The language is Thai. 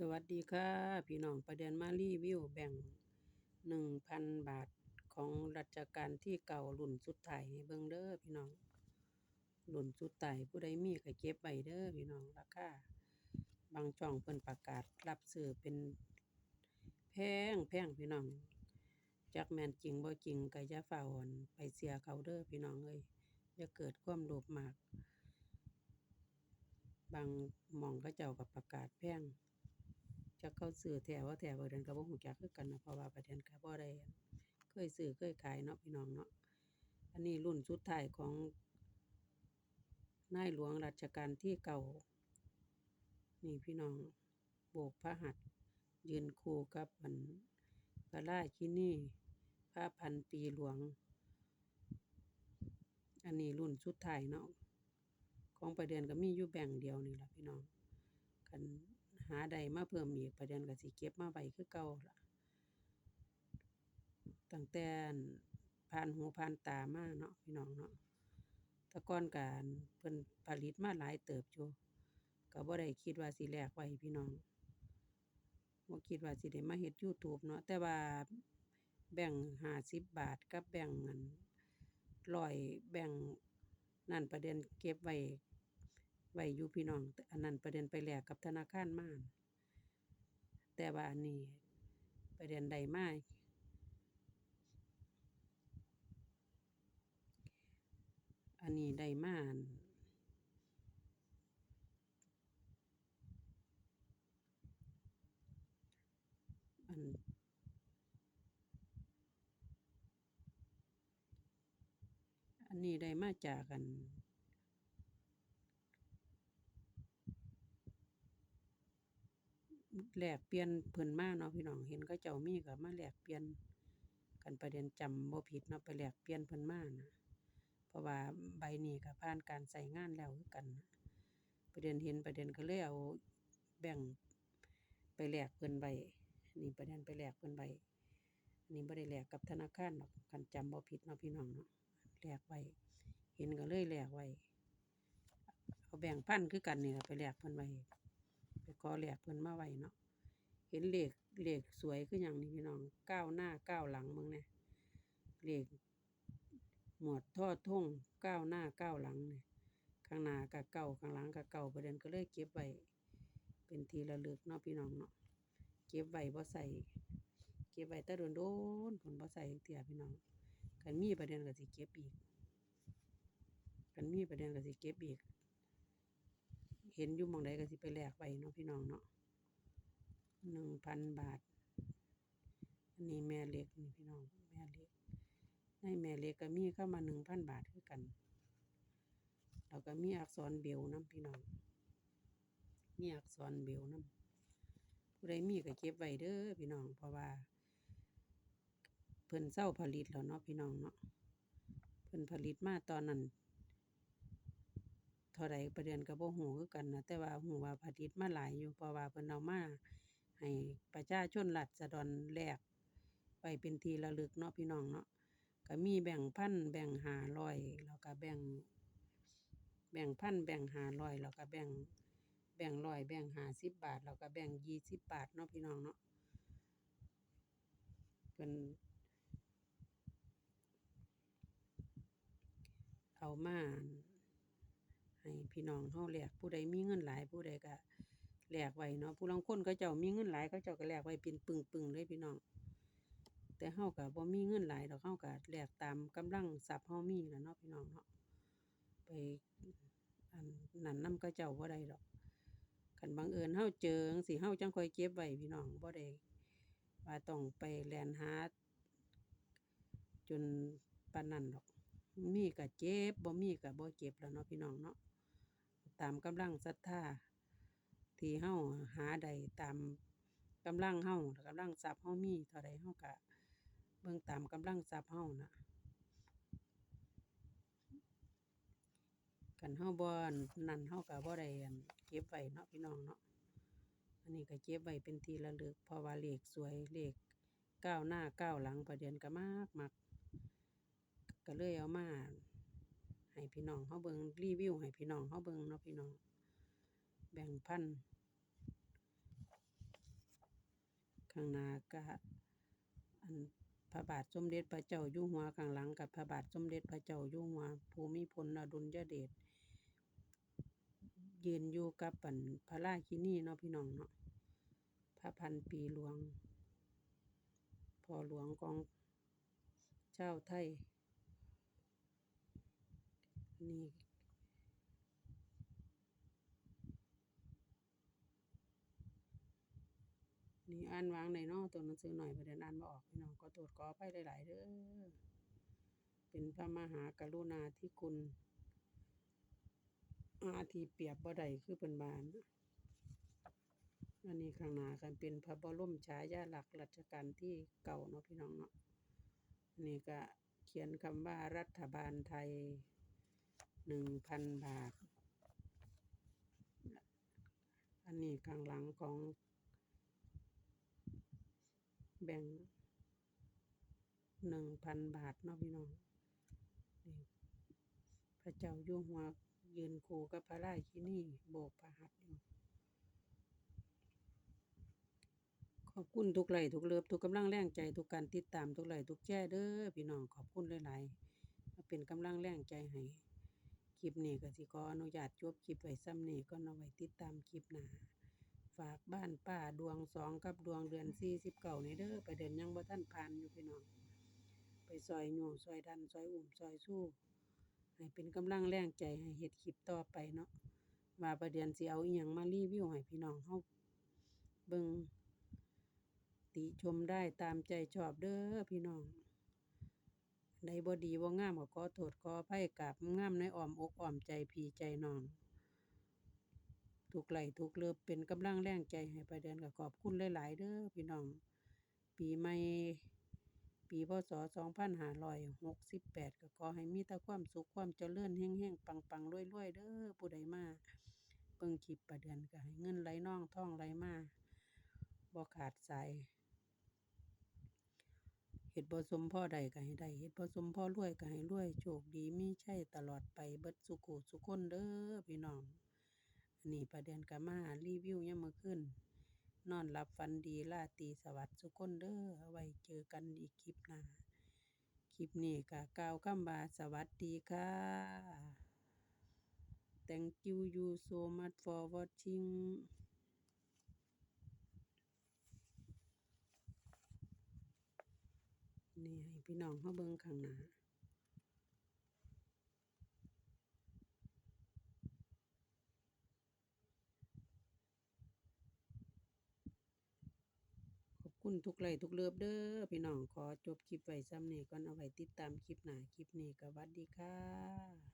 สวัสดีค่ะ พี่น้องประเด็นมารีวิวแบ่งหนึ่งพันบาทของรัชกาลที่เก่ารุ่นสุดท้ายเบิ่งเด้อพี่น้องรุ่นสุดท้ายผู้ใดมีก็เก็บไว้เด้อพี่น้องราคาบางช่องเพิ่นประกาศรับซื้อเป็นแพงแพงพี่น้องจักแม่นจริงบ่จริงก็อย่าฝ่าอ่อนไปเสียเขาเด้อพี่น้องเอ้ยอย่าเกิดความโลภมาก บางหม่องเขาเจ้าก็ประกาศแพง จักเขาซื้อแท้ว่าแท้บ่เดือนก็บ่ฮู้จักคือกันนะเพราะว่าประเด็นก็บ่ได้เคยซื้อเคยขายเนาะพี่น้องเนาะอันนี้รุ่นสุดท้ายของนายหลวงรัชกาลที่เก่า นี่พี่น้องโบกพระหัตถ์ยืนคู่กับอันพระราชินีพระพันปีหลวง อันนี้รุ่นสุดท้ายเนาะของประเดือนก็มีอยู่แบ่งเดียวนี่แหละพี่น้องคัน หาได้มาเพิ่มอีกประเดือนก็สิเก็บมาไว้คือเก่าล่ะตั้งแต่ผ่านหูผ่านตามาเนาะพี่น้องเนาะต่ก่อนก็อั่นเพิ่นผลิตมาหลายเติบอยู่ก็บ่ได้คิดว่าสิแลกไว้พี่น้องบ่คิดว่าสิได้มาเฮ็ด YouTube เนาะแต่ว่าแบ่งห้าสิบบาทกับแบ่งค์อั่นร้อยแบ่งนั่นประเด็นเก็บไว้ ไว้อยู่พี่น้องอันนั้นประเด็นไปแลกกับธนาคารมาแต่ว่าอันนี้ประเด็นได้มาอันนี้ได้มาอันอันอันนี้ได้มาจากอั่น แลกเปลี่ยนเพิ่นมาเนาะพี่น้องเห็นเขาเจ้ามีก็มาแลกเปลี่ยนกันประเด็นจำบ่ผิดเนาะไปแลกเปลี่ยนเพิ่นมานะเพราะว่าใบนี้ก็ผ่านการใช้งานแล้วคือกันนะประเด็นเห็นประเด็นก็เลยเอาแบ่งไปแลกเพิ่นไว้นี่ประเด็นไปแลกเพิ่นไว้อันนี้บ่ได้แลกกับธนาคารดอกคันจำบ่ผิดเนาะพี่น้องเนาะแลกไว้เห็นก็เลยแลกไว้เอาแบ่งพันคือกันนี่ล่ะไปแลกเพิ่นไว้ไปขอแลกเพิ่นมาไว้เนาะ ห็นเลขเลขสวยคือหยังนี่พี่น้องเก้าหน้าเก้าหลังเบิ่งแหน่ยเลขหมวดทอท่งเก้าหน้าเก้าหลังเนี่ยข้างหน้าก็เก้าข้างหลังก็เก้าประเด็นก็เลยเก็บไว้เป็นที่ระลึกเนาะพี่น้องเนาะเก็บไว้บ่ใช้เก็บไว้แต่โดนๆพู้นบ่ใช้จักเทื่อพี่น้องคันมีประเด็นก็สิเก็บอีกคันมีประเด็นก็สิเก็บอีกเห็นอยู่ม้องใดก็สิไปแลกไว้เนาะพี่น้องเนาะ หนึ่งพันบาท อันนี้แม่เล็กนี่พี่น้องแม่เล็กในแม่เล็กก็มีเข้ามาหนึ่งพันบาทคือกันแล้วก็มีอักษรเบลน้ำพี่น้องมีอักษรเบลน้ำผู้ใดมีก็เก็บไว้เด้อพี่น้องเพราะว่า เพิ่นเซาผลิตแล้วเนาะพี่น้องเนาะเพิ่นผลิตมาตอนนั้นเท่าใดประเด็นก็บ่ฮู้คือกันนะแต่ว่าฮู้ว่าผลิตมาหลายอยู่เพราะว่าเพิ่นเอามา ให้ประชาชนราษฎรแลกไว้เป็นทีระลึกเนาะพี่น้องเนาะก็มีแบ่งพันแบ่งหาร้อยแล้วก็แบ่ง แบ่งพันแบ่งหาร้อยแล้วก็แบ่งแบ่งร้อยแบ่งหาสิบบาทแล้วก็แบ่งยี่สิบบาทเนาะพี่น้องเนาะเพิ่นเอามานให้พี่น้องเราแลกผู้ใดมีเงินหลายผู้ใดก็ แหลกไว้เนาะผู้ลางคนเขาเจ้ามีเงินหลายเขาเจ้าก็แหลกไว้เป็นปึ้งๆเลยพี่น้อง แต่เราก็บ่มีเงินหลายดอกเราก็แหลกตามกำลังทรัพย์เรามีล่ะเนาะพี่น้องเนาะไปอันนั้นนำเขาเจ้าบ่ได้ดอกคันบังเอิญเราเจอจั่งซี้เราจังค่อยเก็บไว้พี่น้องบ่ได้ว่าต้องไปแลนหาจนปานนั้นดอกมีก็เก็บบ่มีก็บ่เก็บแล้วเนาะพี่น้องเนาะตามกำลังศรัทธา ที่เราหาได้ตามกำลังเรากำลังทรัพย์เรามีเท่าใดเราก็เบิ่งตามกำลังทรัพย์เราน่ะคันเราบ่อั่นนั่นเราก็บ่ได้เก็บไว้เนาะพี่น้องเนาะอันนี้ก็เก็บไว้เป็นที่ระลึกเพราะว่าเลขสวยเลขก้าวหน้าก้าวหลังประเดือนก็มักมักก็เลยเอามาให้พี่น้องเราเบิงรีวิวให้พี่น้องเราเบิงเนาะพี่น้อง แบ่งพันข้างหน้าก็อันพระบาทสมเด็จพระเจ้าอยู่หัวข้างหลังกับพระบาทสมเด็จพระเจ้าอยู่หัวภูมิพลอดุลยเดชยืนอยู่กับอันพระราชินีเนาะพี่น้องเนาะพระพันปีหลวงพ่อหลวงของชาไทยนี่ นี่อ่านวางในนาะตัวหนังสือหน่อยประเด็นอ่านบ่ออกพี่น้องก็ตรวจขอไปหลายๆเด้อเป็นพระมหากรุณาธิคุณอาทีเปียบบ่ได้คือเป็นบานอันนี้ข้างหน้ากันเป็นพระบรมฉายาลักรัชกาลที่เก่าเนาะพี่น้องเนาะนนี้ก็เขียนคำว่ารัฐบาลไทยหนึ่งพันบาท อันนี้ข้างหลังของ แบ่งหนึ่งพันบาทเนาะพี่น้องพระเจ้าอยู่หัวยืนคูกับพระราชินีโบกพระหัตถ์อยู่ขอบคุณทุกไหลทุกเลิฟทุกกำลังแรงใจทุกการติดตามทุกไหลทุกแชร์เด้อพี่น้องขอบคุณหลายๆมาเป็นกำลังแรงใจให้คลิปนี้ก็สิขออนุญาตจบคลิปไว้ซ้ำนี้ก็เอาไว้ติดตามคลิปหน้า ฝากบ้านป้าดวงสองกับดวงเดือนสี่สิบเก่าในเด้อไปเดินยังบ่ท่านผ่านอยู่พี่น้อง ไปซอยโยซอยดันซอยอุ่มซอยสู้ ให้เป็นกำลังแรงใจให้เฮ็ดคลิปต่อไปเนาะว่าประเดือนสิเอาอีหยังมารีวิวให้พี่น้องเฮาเบิ่งติชมได้ตามใจชอบเด้อพี่น้องใดบ่ดีบ่งามก็ขอโทษขออภัยกราบงามในอ้อมอกอ้อมใจพี่ใจน้อง ทุกไหลทุกเลิฟเป็นกำลังแรงใจให้ประเดือนก็ขอบคุณหลาย ๆเด้อพี่น้อง ปีใหม่ปีพศ2568 ก็ขอให้มีแต่ความสุขความเจริญแห่งๆ ปังๆรวยๆ เด้อผู้ใดมาเบิ่งคลิปประเดือนก็ให้เงินไหลน่องท่องไหลมาบ่ขาดสายเฮ็ดบ่สมพ่อใดก็ให้ได้เฮ็ดบ่สมพ่อรวยก็ให้รวย โชคดีมีชัยตลอดไปเบิดสุขุสุขคนเด้อพี่น้อง นนี้ประเด็นก็มารีวิวยามมื้อคืนนอนหลับฝันดีราตีสวัสดิ์สุขคนเด้อเอาไว้เจอกันอีกคลิปหน้าคลิปนี้ก็กล่าวคำว่าสวัสดีค่ะ Thank you you so much for watching นี่ให้พี่น้องเขาเบิ่งข้างหน้า คุณทุกไลค์ทุกเลิฟเด้อพี่น้องขอจบคลิปไว้ซ้ำนี้ก่อนเอาไว้ติดตามคลิปหน้าคลิปนี้ก็วัดดีค่ะ